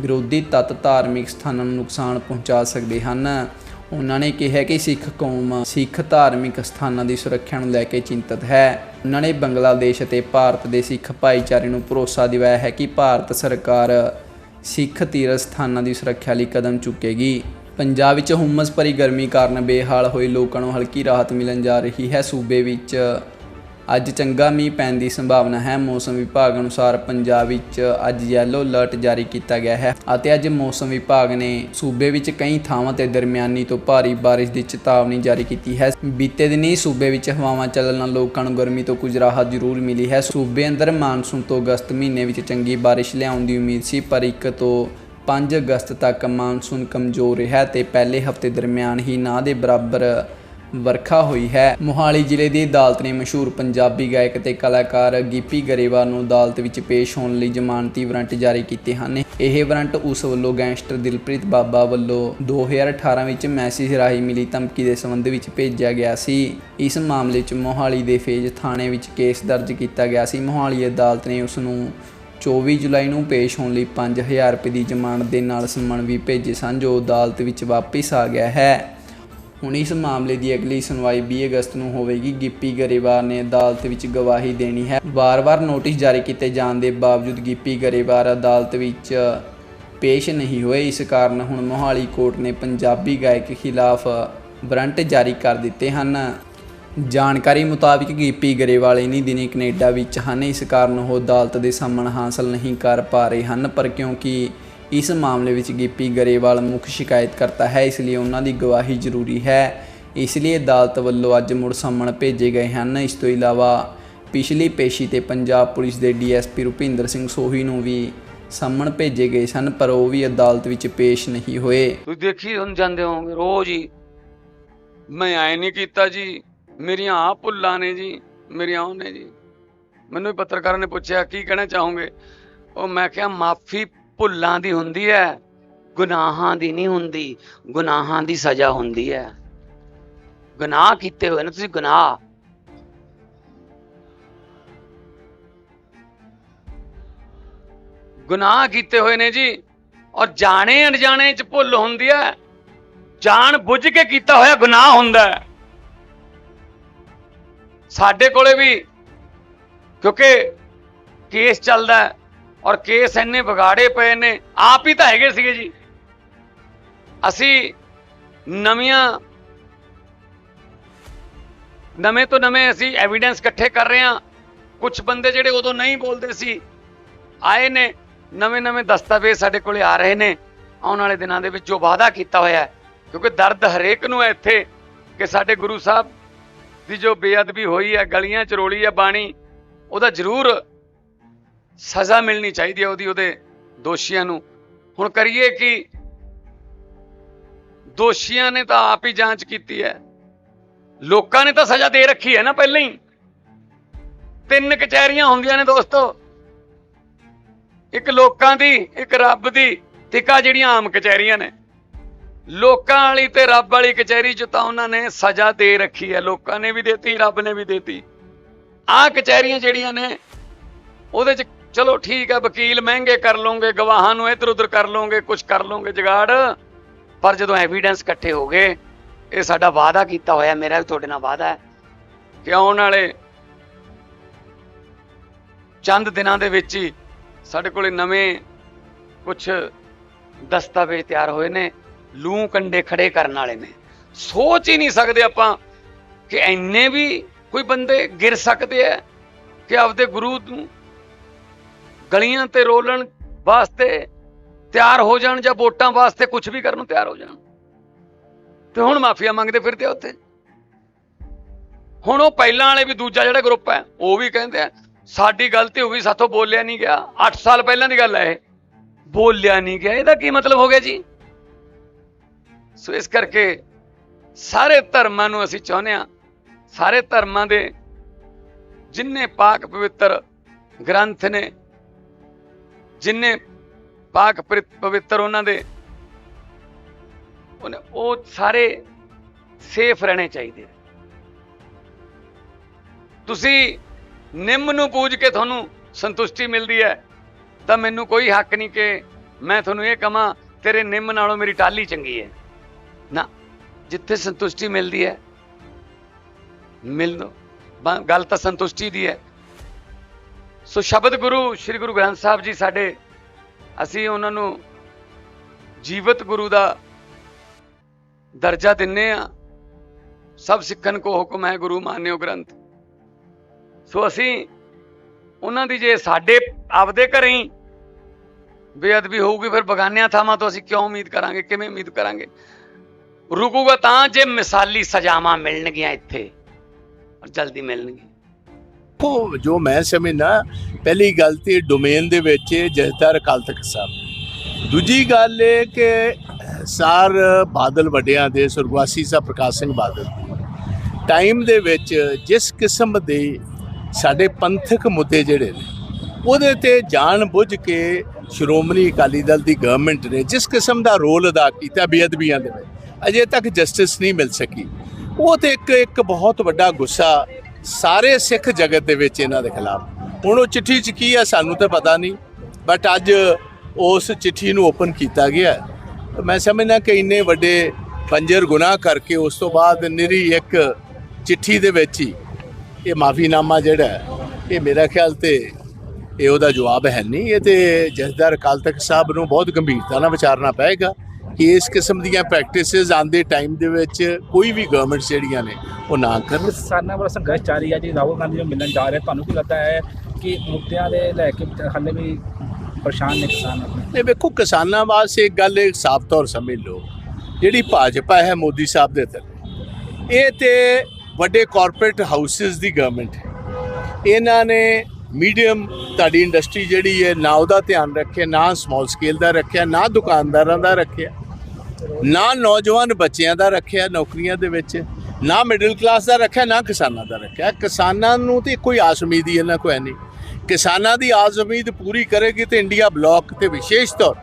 ਵਿਰੋਧੀ ਤੱਤ ਧਾਰਮਿਕ ਸਥਾਨਾਂ ਨੂੰ ਨੁਕਸਾਨ ਪਹੁੰਚਾ ਸਕਦੇ ਹਨ। ਉਹਨਾਂ ਨੇ ਕਿਹਾ ਕਿ ਸਿੱਖ ਕੌਮ ਸਿੱਖ ਧਾਰਮਿਕ ਸਥਾਨਾਂ ਦੀ ਸੁਰੱਖਿਆ ਨੂੰ ਲੈ ਕੇ ਚਿੰਤਤ ਹੈ। ਉਹਨਾਂ ਨੇ ਬੰਗਲਾਦੇਸ਼ ਅਤੇ ਭਾਰਤ ਦੇ ਸਿੱਖ ਭਾਈਚਾਰੇ ਨੂੰ ਭਰੋਸਾ ਦਿਵਾਇਆ ਹੈ ਕਿ ਭਾਰਤ ਸਰਕਾਰ ਸਿੱਖ ਤੀਰਥ ਸਥਾਨਾਂ ਦੀ ਸੁਰੱਖਿਆ ਲਈ ਕਦਮ ਚੁੱਕੇਗੀ। ਪੰਜਾਬ ਵਿੱਚ ਹੁਮਸ ਭਰੀ ਗਰਮੀ ਕਾਰਨ ਬੇਹਾਲ ਹੋਏ ਲੋਕਾਂ ਨੂੰ ਹਲਕੀ ਰਾਹਤ ਮਿਲਣ ਜਾ ਰਹੀ ਹੈ। ਸੂਬੇ ਵਿੱਚ ਅੱਜ ਚੰਗਾ ਮੀਂਹ ਪੈਣ ਦੀ ਸੰਭਾਵਨਾ ਹੈ। ਮੌਸਮ ਵਿਭਾਗ ਅਨੁਸਾਰ ਪੰਜਾਬ ਵਿੱਚ ਅੱਜ ਯੈਲੋ ਅਲਰਟ ਜਾਰੀ ਕੀਤਾ ਗਿਆ ਹੈ ਅਤੇ ਅੱਜ ਮੌਸਮ ਵਿਭਾਗ ਨੇ ਸੂਬੇ ਵਿੱਚ ਕਈ ਥਾਵਾਂ ਤੇ ਦਰਮਿਆਨੀ ਤੋਂ ਭਾਰੀ ਬਾਰਿਸ਼ ਦੀ ਚੇਤਾਵਨੀ ਜਾਰੀ ਕੀਤੀ ਹੈ। ਬੀਤੇ ਦਿਨੀ ਸੂਬੇ ਵਿੱਚ ਹਵਾਵਾਂ ਚੱਲਣ ਨਾਲ ਲੋਕਾਂ ਨੂੰ ਗਰਮੀ ਤੋਂ ਕੁਝ ਰਾਹਤ ਜ਼ਰੂਰ ਮਿਲੀ ਹੈ। ਸੂਬੇ ਅੰਦਰ ਮਾਨਸੂਨ ਤੋਂ ਅਗਸਤ ਮਹੀਨੇ ਵਿੱਚ ਚੰਗੀ ਬਾਰਿਸ਼ ਲਿਆਉਣ ਦੀ ਉਮੀਦ ਸੀ, ਪਰ 1 ਤੋਂ 5 ਅਗਸਤ ਤੱਕ ਮਾਨਸੂਨ ਕਮਜ਼ੋਰ ਰਿਹਾ ਤੇ ਪਹਿਲੇ ਹਫ਼ਤੇ ਦਰਮਿਆਨ ਹੀ ਨਾ ਦੇ ਬਰਾਬਰ ਵਰਖਾ ਹੋਈ ਹੈ। ਮੋਹਾਲੀ ਜ਼ਿਲ੍ਹੇ ਦੀ ਅਦਾਲਤ ਨੇ ਮਸ਼ਹੂਰ ਪੰਜਾਬੀ ਗਾਇਕ ਤੇ ਕਲਾਕਾਰ ਗਿੱਪੀ ਗਰੇਵਾਲ ਨੂੰ ਅਦਾਲਤ ਵਿੱਚ ਪੇਸ਼ ਹੋਣ ਲਈ ਜ਼ਮਾਨਤੀ ਵਾਰੰਟ ਜਾਰੀ ਕੀਤੇ ਹਨ। ਇਹ ਵਾਰੰਟ ਉਸ ਵੱਲੋਂ ਗੈਂਗਸਟਰ ਦਿਲਪ੍ਰੀਤ ਬਾਬਾ ਵੱਲੋਂ 2018 ਵਿੱਚ ਮੈਸੇਜ ਰਾਹੀਂ ਮਿਲੀ ਧਮਕੀ ਦੇ ਸੰਬੰਧ ਵਿੱਚ ਭੇਜਿਆ ਗਿਆ ਸੀ। ਇਸ ਮਾਮਲੇ 'ਚ ਮੋਹਾਲੀ ਦੇ ਫੇਜ ਥਾਣੇ ਵਿੱਚ ਕੇਸ ਦਰਜ ਕੀਤਾ ਗਿਆ ਸੀ। ਮੋਹਾਲੀ ਅਦਾਲਤ ਨੇ ਉਸ ਨੂੰ 24 ਜੁਲਾਈ ਨੂੰ ਪੇਸ਼ ਹੋਣ ਲਈ 5000 ਰੁਪਏ ਦੀ ਜ਼ਮਾਨਤ ਦੇ ਨਾਲ ਸੰਮਨ ਵੀ ਭੇਜੇ ਸਨ, ਜੋ ਅਦਾਲਤ ਵਿੱਚ ਵਾਪਸ ਆ ਗਿਆ ਹੈ। ਹੁਣ ਇਸ ਮਾਮਲੇ ਦੀ ਅਗਲੀ ਸੁਣਵਾਈ 20 ਅਗਸਤ ਨੂੰ ਹੋਵੇਗੀ। ਗਿੱਪੀ ਗਰੇਵਾਲ ਨੇ ਅਦਾਲਤ ਵਿੱਚ ਗਵਾਹੀ ਦੇਣੀ ਹੈ। ਵਾਰ-ਵਾਰ ਨੋਟਿਸ ਜਾਰੀ ਕੀਤੇ ਜਾਣ ਦੇ ਬਾਵਜੂਦ ਗਿੱਪੀ ਗਰੇਵਾਲ ਅਦਾਲਤ ਵਿੱਚ ਪੇਸ਼ ਨਹੀਂ ਹੋਏ। ਇਸ ਕਾਰਨ ਹੁਣ ਮੋਹਾਲੀ ਕੋਰਟ ਨੇ ਪੰਜਾਬੀ ਗਾਇਕ ਖਿਲਾਫ ਵਾਰੰਟ ਜਾਰੀ ਕਰ ਦਿੱਤੇ ਹਨ। ਜਾਣਕਾਰੀ ਮੁਤਾਬਿਕ ਗਿੱਪੀ ਗਰੇਵਾਲ ਇਨੀ ਦਿਨੀ ਕੈਨੇਡਾ ਵਿੱਚ ਹਨ। ਇਸ ਕਾਰਨ ਉਹ ਅਦਾਲਤ ਦੇ ਸਾਹਮਣ ਹਾਸਲ ਨਹੀਂ ਕਰ ਪਾ ਰਹੇ ਹਨ। ਪਰ ਕਿਉਂਕਿ ਇਸ ਮਾਮਲੇ ਵਿੱਚ ਗਿੱਪੀ ਗਰੇਵਾਲ ਮੁੱਖ ਸ਼ਿਕਾਇਤ ਕਰਤਾ ਹੈ, ਇਸ ਲਈ ਉਹਨਾਂ ਦੀ ਗਵਾਹੀ ਜ਼ਰੂਰੀ ਹੈ। ਇਸ ਲਈ ਅਦਾਲਤ ਵੱਲੋਂ ਅੱਜ ਮੁੜ ਸੰਮਣ ਭੇਜੇ ਗਏ ਹਨ। ਇਸ ਤੋਂ ਇਲਾਵਾ ਪਿਛਲੀ ਪੇਸ਼ੀ ਤੇ ਪੰਜਾਬ ਪੁਲਿਸ ਦੇ ਡੀਐਸਪੀ ਰੁਪਿੰਦਰ ਸਿੰਘ ਸੋਹੀ ਨੂੰ ਵੀ ਸੰਮਣ ਭੇਜੇ ਗਏ ਸਨ, ਪਰ ਉਹ ਵੀ ਅਦਾਲਤ ਵਿੱਚ ਪੇਸ਼ ਨਹੀਂ ਹੋਏ। ਤੁਸੀਂ ਦੇਖੀ ਹੁਣ ਜਾਂਦੇ ਹੋਗੇ ਰੋਜ਼ ਹੀ ਮੈਂ ਐ ਨਹੀਂ ਕੀਤਾ ਜੀ, ਮੇਰੀਆਂ ਆ ਭੁੱਲਾਂ ਨੇ ਜੀ, ਮੇਰੀਆਂ ਉਹ ਨੇ ਜੀ। ਮੈਨੂੰ ਪੱਤਰਕਾਰਾਂ ਨੇ ਪੁੱਛਿਆ, ਕੀ ਕਹਿਣਾ ਚਾਹੋਗੇ? ਉਹ ਮੈਂ ਕਿਹਾ, ਮਾਫੀ ਭੁੱਲਾਂ ਦੀ ਹੁੰਦੀ ਹੈ, ਗੁਨਾਹਾਂ ਦੀ ਨਹੀਂ ਹੁੰਦੀ, ਗੁਨਾਹਾਂ ਦੀ ਸਜ਼ਾ ਹੁੰਦੀ ਹੈ। ਗੁਨਾਹ ਕੀਤੇ ਹੋਏ ਨੇ, ਤੁਸੀਂ ਗੁਨਾਹ। ਗੁਨਾਹ ਕੀਤੇ ਹੋਏ ਨੇ ਜੀ, ਔਰ ਜਾਣੇ ਅਣਜਾਣੇ ਚ ਭੁੱਲ ਹੁੰਦੀ ਹੈ, ਜਾਣ ਬੁੱਝ ਕੇ ਕੀਤਾ ਹੋਇਆ ਗੁਨਾਹ ਹੁੰਦਾ ਹੈ। ਸਾਡੇ ਕੋਲੇ ਵੀ, ਕਿਉਂਕਿ ਕੇਸ ਚੱਲਦਾ ਹੈ ਔਰ ਕੇਸ ਇੰਨੇ ਵਿਗਾੜੇ ਪਏ ਨੇ, ਆਪ ਹੀ ਤਾਂ ਹੈਗੇ ਸੀਗੇ ਜੀ। ਅਸੀਂ ਨਵੀਆਂ, ਨਵੇਂ ਤੋਂ ਨਵੇਂ ਅਸੀਂ ਐਵੀਡੈਂਸ ਇਕੱਠੇ ਕਰ ਰਹੇ ਹਾਂ। ਕੁਝ ਬੰਦੇ ਜਿਹੜੇ ਉਦੋਂ ਨਹੀਂ ਬੋਲਦੇ ਸੀ, ਆਏ ਨੇ, ਨਵੇਂ ਨਵੇਂ ਦਸਤਾਵੇਜ਼ ਸਾਡੇ ਕੋਲੇ ਆ ਰਹੇ ਨੇ। ਆਉਣ ਵਾਲੇ ਦਿਨਾਂ ਦੇ ਵਿੱਚ ਜੋ ਵਾਅਦਾ ਕੀਤਾ ਹੋਇਆ ਹੈ, ਕਿਉਂਕਿ ਦਰਦ ਹਰੇਕ ਨੂੰ ਹੈ ਇੱਥੇ ਕਿ ਸਾਡੇ ਗੁਰੂ ਸਾਹਿਬ ਦੀ ਜੋ ਬੇਅਦਬੀ ਹੋਈ ਹੈ, ਗਲੀਆਂ ਚ ਰੋਲੀ ਹੈ, ਬਾਣੀ, ਉਹਦਾ ਜ਼ਰੂਰ ਸਜ਼ਾ ਮਿਲਣੀ ਚਾਹੀਦੀ ਹੈ ਉਹਦੀ, ਉਹਦੇ ਦੋਸ਼ੀਆਂ ਨੂੰ। ਹੁਣ ਕਰੀਏ ਕਿ? ਦੋਸ਼ੀਆਂ ਨੇ ਤਾਂ ਆਪ ਹੀ ਜਾਂਚ ਕੀਤੀ ਹੈ। ਲੋਕਾਂ ਨੇ ਤਾਂ ਸਜ਼ਾ ਦੇ ਰੱਖੀ ਹੈ ਨਾ ਪਹਿਲਾਂ ਹੀ। ਤਿੰਨ ਕਚਹਿਰੀਆਂ ਹੁੰਦੀਆਂ ਨੇ ਦੋਸਤੋ। ਇੱਕ ਲੋਕਾਂ ਦੀ, ਇੱਕ ਰੱਬ ਦੀ ਤਿਕਾ ਜਿਹੜੀਆਂ ਆਮ ਕਚਹਿਰੀਆਂ ਨੇ। ਲੋਕਾਂ ਵਾਲੀ ਤੇ ਰੱਬ ਵਾਲੀ ਕਚਹਿਰੀ 'ਚ ਤਾਂ ਉਹਨਾਂ ਨੇ ਸਜ਼ਾ ਦੇ ਰੱਖੀ ਹੈ। ਲੋਕਾਂ ਨੇ ਵੀ ਦਿੱਤੀ, ਰੱਬ ਨੇ ਵੀ ਦਿੱਤੀ। ਆਹ ਕਚਹਿਰੀਆਂ ਜਿਹੜੀਆਂ ਨੇ, ਉਹਦੇ 'ਚ ਚਲੋ ਠੀਕ ਹੈ ਵਕੀਲ ਮਹਿੰਗੇ ਕਰ ਲਓਗੇ, ਗਵਾਹਾਂ ਨੂੰ ਇੱਧਰ ਉੱਧਰ ਕਰ ਲਓਗੇ ਕੁਝ ਕਰ ਲਓਗੇ ਜਗਾੜ। ਪਰ ਜਦੋਂ ਐਵੀਡੈਂਸ ਇਕੱਠੇ ਹੋ ਗਏ, ਇਹ ਸਾਡਾ ਵਾਅਦਾ ਕੀਤਾ ਹੋਇਆ, ਮੇਰਾ ਵੀ ਤੁਹਾਡੇ ਨਾਲ ਵਾਅਦਾ ਹੈ ਕਿ ਆਉਣ ਵਾਲੇ ਚੰਦ ਦਿਨਾਂ ਦੇ ਵਿੱਚ ਹੀ ਸਾਡੇ ਕੋਲੇ ਨਵੇਂ ਕੁਝ ਦਸਤਾਵੇਜ਼ ਤਿਆਰ ਹੋਏ ਨੇ, ਲੂ ਕੰਡੇ ਖੜੇ ਕਰਨ ਵਾਲੇ ਨੇ। ਸੋਚ ਹੀ ਨਹੀਂ ਸਕਦੇ ਆਪਾਂ ਕਿ ਐਨੇ ਵੀ ਕੋਈ ਬੰਦੇ ਗਿਰ ਸਕਦੇ ਆ ਕਿ ਆਪਦੇ ਗੁਰੂ ਨੂੰ ਗਲੀਆਂ ਤੇ ਰੋਲਣ ਵਾਸਤੇ ਤਿਆਰ ਹੋ ਜਾਣ ਜਾਂ ਵੋਟਾਂ ਵਾਸਤੇ ਕੁਝ ਵੀ ਕਰਨ ਨੂੰ ਤਿਆਰ ਹੋ ਜਾਣ। ਤੇ ਹੁਣ ਮਾਫੀਆ ਮੰਗਦੇ ਫਿਰਦੇ ਆ ਉੱਥੇ। ਹੁਣ ਉਹ ਪਹਿਲਾਂ ਵਾਲੇ ਵੀ ਦੂਜਾ ਜਿਹੜਾ ਗਰੁੱਪ ਹੈ, ਉਹ ਵੀ ਕਹਿੰਦੇ ਆ, ਸਾਡੀ ਗਲਤੀ ਹੋ ਗਈ ਸਾਥੋਂ ਬੋਲਿਆ ਨਹੀਂ ਗਿਆ। 8 ਸਾਲ ਪਹਿਲਾਂ ਦੀ ਗੱਲ ਹੈ ਇਹ। ਬੋਲਿਆ ਨਹੀਂ ਗਿਆ। ਇਹਦਾ ਕੀ ਮਤਲਬ ਹੋ ਗਿਆ ਜੀ? ਸੋ ਇਸ ਕਰਕੇ ਸਾਰੇ ਧਰਮਾਂ ਨੂੰ ਅਸੀਂ ਚਾਹੁੰਦੇ ਆ ਸਾਰੇ ਧਰਮਾਂ ਦੇ ਜਿੰਨੇ ਪਾਕ ਪਵਿੱਤਰ ਗ੍ਰੰਥ ਨੇ ਜਿੰਨੇ ਪਾਕ ਪਰਿ- ਪਵਿੱਤਰ ਉਹਨਾਂ ਦੇ, ਉਹਨੇ- ਉਹ ਸਾਰੇ ਸੇਫ ਰਹਿਣੇ ਚਾਹੀਦੇ। ਤੁਸੀਂ ਨਿੰਮ ਨੂੰ ਪੂਜ ਕੇ ਤੁਹਾਨੂੰ ਸੰਤੁਸ਼ਟੀ ਮਿਲਦੀ ਹੈ, ਤਾਂ ਮੈਨੂੰ ਕੋਈ ਹੱਕ ਨਹੀਂ ਕਿ ਮੈਂ ਤੁਹਾਨੂੰ ਇਹ ਕਹਾਂ, ਤੇਰੇ ਨਿੰਮ ਨਾਲੋਂ ਮੇਰੀ ਟਾਲੀ ਚੰਗੀ ਹੈ। ਨਾ, ਜਿੱਥੇ ਸੰਤੁਸ਼ਟੀ ਮਿਲਦੀ ਹੈ ਮਿਲ ਗੱਲ ਤਾਂ ਸੰਤੁਸ਼ਟੀ ਦੀ ਹੈ। ਸੋ ਸ਼ਬਦ ਗੁਰੂ ਸ੍ਰੀ ਗੁਰੂ ਗ੍ਰੰਥ ਸਾਹਿਬ ਜੀ ਸਾਡੇ, ਅਸੀਂ ਉਹਨਾਂ ਨੂੰ ਜੀਵਤ ਗੁਰੂ ਦਾ ਦਰਜਾ ਦਿੰਨੇ ਆ। ਸਭ ਸਿੱਖਣ ਕੋ ਹੁਕਮ ਹੈ ਗੁਰੂ ਮਾਨਿਓ ਗ੍ਰੰਥ। ਸੋ ਅਸੀਂ ਉਹਨਾਂ ਦੀ ਜੇ ਸਾਡੇ ਆਪਦੇ ਘਰੇ ਹੀ ਬੇਅਦਬੀ ਹੋਊਗੀ, ਫਿਰ ਬਗਾਨਿਆਂ ਥਾਵਾਂ ਤੋਂ ਅਸੀਂ ਕਿਉਂ ਉਮੀਦ ਕਰਾਂਗੇ, ਕਿਵੇਂ ਉਮੀਦ ਕਰਾਂਗੇ? ਰੁਕੂਗਾ ਤਾਂ ਜੇ ਮਿਸਾਲੀ ਸਜ਼ਾਵਾਂ ਮਿਲਣਗੀਆਂ ਇੱਥੇ, ਔਰ ਜਲਦੀ ਮਿਲਣਗੀਆਂ। ਦੇਖੋ, ਜੋ ਮੈਂ ਸਮਝਣਾ ਪਹਿਲੀ ਗੱਲ ਤੇ ਡੋਮੇਨ ਦੇ ਵਿੱਚ ਜਥੇਦਾਰ ਅਕਾਲ ਤਖਤ ਸਾਹਿਬ। ਦੂਜੀ ਗੱਲ ਇਹ ਕਿ ਸਾਰ ਬਾਦਲ ਵੱਡਿਆਂ ਦੇ, ਸੁਰਗਵਾਸੀ ਸਾਹਿਬ ਪ੍ਰਕਾਸ਼ ਸਿੰਘ ਬਾਦਲ ਟਾਈਮ ਦੇ ਵਿੱਚ ਜਿਸ ਕਿਸਮ ਦੇ ਸਾਡੇ ਪੰਥਕ ਮੁੱਦੇ ਜਿਹੜੇ ਨੇ, ਉਹਦੇ ਤੇ ਜਾਣ ਬੁੱਝ ਕੇ ਸ਼੍ਰੋਮਣੀ ਅਕਾਲੀ ਦਲ ਦੀ ਗਵਰਨਮੈਂਟ ਨੇ ਜਿਸ ਕਿਸਮ ਦਾ ਰੋਲ ਅਦਾ ਕੀਤਾ ਬੇਅਦਬੀਆਂ ਦੇ ਵਿੱਚ, ਅਜੇ ਤੱਕ ਜਸਟਿਸ ਨਹੀਂ ਮਿਲ ਸਕੀ। ਉਹ ਤੇ ਇੱਕ ਇੱਕ ਬਹੁਤ ਵੱਡਾ ਗੁੱਸਾ ਸਾਰੇ ਸਿੱਖ ਜਗਤ ਦੇ ਵਿੱਚ ਇਹਨਾਂ ਦੇ ਖਿਲਾਫ। ਹੁਣ ਉਹ ਚਿੱਠੀ 'ਚ ਕੀ ਆ ਸਾਨੂੰ ਤਾਂ ਪਤਾ ਨਹੀਂ ਬਟ ਅੱਜ ਉਸ ਚਿੱਠੀ ਨੂੰ ਓਪਨ ਕੀਤਾ ਗਿਆ ਮੈਂ ਸਮਝਦਾ ਕਿ ਇੰਨੇ ਵੱਡੇ ਪੰਜਰ ਗੁਨਾਹ ਕਰਕੇ ਉਸ ਤੋਂ ਬਾਅਦ ਨਿਰੀ ਇੱਕ ਚਿੱਠੀ ਦੇ ਵਿੱਚ ਹੀ ਇਹ ਮਾਫੀਨਾਮਾ ਜਿਹੜਾ ਇਹ ਮੇਰਾ ਖਿਆਲ ਤੇ ਇਹ ਉਹਦਾ ਜਵਾਬ ਹੈ ਨਹੀਂ। ਇਹ ਤੇ ਜਥੇਦਾਰ ਅਕਾਲ ਤਖਤ ਸਾਹਿਬ ਨੂੰ ਬਹੁਤ ਗੰਭੀਰਤਾ ਨਾਲ ਵਿਚਾਰਨਾ ਪਏਗਾ। ਇਸ ਕਿਸਮ ਦੀਆਂ ਪ੍ਰੈਕਟਿਸਿਸ ਆਂਦੇ ਟਾਈਮ ਦੇ ਵਿੱਚ ਕੋਈ ਵੀ ਗਵਰਨਮੈਂਟ ਜਿਹੜੀਆਂ ਨੇ ਉਹ ਨਾ ਕਰਨ। ਕਿਸਾਨਾਂ ਵੱਲੋਂ ਸੰਘਰਸ਼ ਜਾਰੀ ਹੈ ਜੀ ਰਾਹੁਲ ਗਾਂਧੀ ਨੂੰ ਮਿਲਣ ਜਾ ਰਹੇ ਤੁਹਾਨੂੰ ਕੀ ਲੱਗਦਾ ਹੈ ਕਿ ਮੁੱਦਿਆਂ ਦੇ ਲੈ ਕੇ ਹਾਲੇ ਵੀ ਪਰੇਸ਼ਾਨ ਨੇ ਕਿਸਾਨ ਆਪਣੇ? ਵੇਖੋ ਕਿਸਾਨਾਂ ਵਾਸਤੇ ਇੱਕ ਗੱਲ ਇੱਕ ਸਾਫ਼ ਤੌਰ ਸਮਝ ਲਓ ਜਿਹੜੀ ਭਾਜਪਾ ਹੈ ਮੋਦੀ ਸਾਹਿਬ ਦੇ ਥੱਲੇ ਇਹ ਤੇ ਵੱਡੇ ਕਾਰਪੋਰੇਟ ਹਾਊਸਸ ਦੀ ਗਵਰਨਮੈਂਟ ਹੈ। ਇਹਨਾਂ ਨੇ ਮੀਡੀਅਮ ਤੁਹਾਡੀ ਇੰਡਸਟਰੀ ਜਿਹੜੀ ਹੈ ਨਾ ਉਹਦਾ ਧਿਆਨ ਰੱਖਿਆ ਨਾ ਸਮਾਲ ਸਕੇਲ ਦਾ ਰੱਖਿਆ ਨਾ ਦੁਕਾਨਦਾਰਾਂ ਦਾ ਰੱਖਿਆ। ਨਾ ਨੌਜਵਾਨ ਬੱਚਿਆਂ ਦਾ ਰੱਖਿਆ ਨੌਕਰੀਆਂ ਦੇ ਵਿੱਚ, ਨਾ ਮਿਡਲ ਕਲਾਸ ਦਾ ਰੱਖਿਆ, ਨਾ ਕਿਸਾਨਾਂ ਦਾ ਰੱਖਿਆ। ਕਿਸਾਨਾਂ ਨੂੰ ਤੇ ਕੋਈ ਆਸ ਉਮੀਦ ਹੀ ਇਹਨਾਂ ਕੋਈ ਨਹੀਂ। ਕਿਸਾਨਾਂ ਦੀ ਆਸ ਉਮੀਦ ਪੂਰੀ ਕਰੇਗੀ ਤੇ ਇੰਡੀਆ ਬਲਾਕ ਤੇ ਵਿਸ਼ੇਸ਼ ਤੌਰ